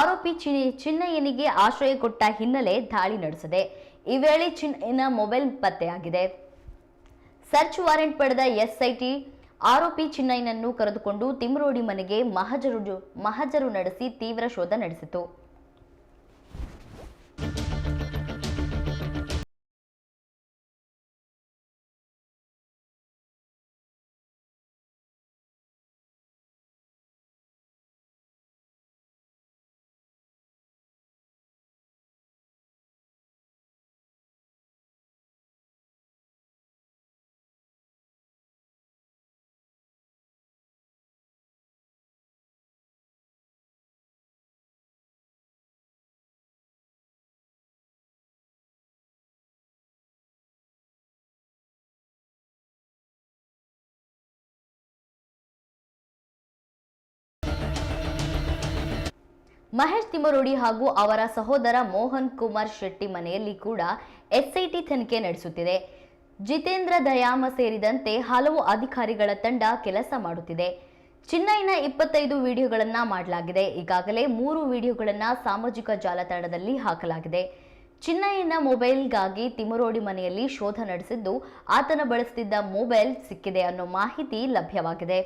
ಆರೋಪಿ ಚಿನ್ನಯ್ಯನಿಗೆ ಆಶ್ರಯ ಕೊಟ್ಟ ಹಿನ್ನೆಲೆ ದಾಳಿ ನಡೆಸಿದೆ. ಈ ವೇಳೆ ಚಿನ್ನಯ್ಯನ ಮೊಬೈಲ್ ಪತ್ತೆಯಾಗಿದೆ. ಸರ್ಚ್ ವಾರೆಂಟ್ ಪಡೆದ ಎಸ್ಐಟಿ ಆರೋಪಿ ಚಿನ್ನಯ್ಯನನ್ನು ಕರೆದುಕೊಂಡು ತಿಮ್ರೋಡಿ ಮನೆಗೆ ಮಹಜರು ಮಹಜರು ನಡೆಸಿ ತೀವ್ರ ಶೋಧ ನಡೆಸಿತು ಮಹೇಶ್ ತಿಮರೋಡಿ ಹಾಗೂ ಅವರ ಸಹೋದರ ಮೋಹನ್ ಕುಮಾರ್ ಶೆಟ್ಟಿ ಮನೆಯಲ್ಲಿ ಕೂಡ ಎಸ್ಐಟಿ ತನಿಖೆ ನಡೆಸುತ್ತಿದೆ. ಜಿತೇಂದ್ರ ದಯಾಮ ಸೇರಿದಂತೆ ಹಲವು ಅಧಿಕಾರಿಗಳ ತಂಡ ಕೆಲಸ ಮಾಡುತ್ತಿದೆ. ಚಿನ್ನೈನ ಇಪ್ಪತ್ತೈದು ವಿಡಿಯೋಗಳನ್ನ ಮಾಡಲಾಗಿದೆ. ಈಗಾಗಲೇ ಮೂರು ವಿಡಿಯೋಗಳನ್ನ ಸಾಮಾಜಿಕ ಜಾಲತಾಣದಲ್ಲಿ ಹಾಕಲಾಗಿದೆ. ಚಿನ್ನಯ್ಯನ ಮೊಬೈಲ್ಗಾಗಿ ತಿಮರೋಡಿ ಮನೆಯಲ್ಲಿ ಶೋಧ ನಡೆಸಿದ್ದು, ಆತನ ಬಳಸುತ್ತಿದ್ದ ಮೊಬೈಲ್ ಸಿಕ್ಕಿದೆ ಅನ್ನೋ ಮಾಹಿತಿ ಲಭ್ಯವಾಗಿದೆ.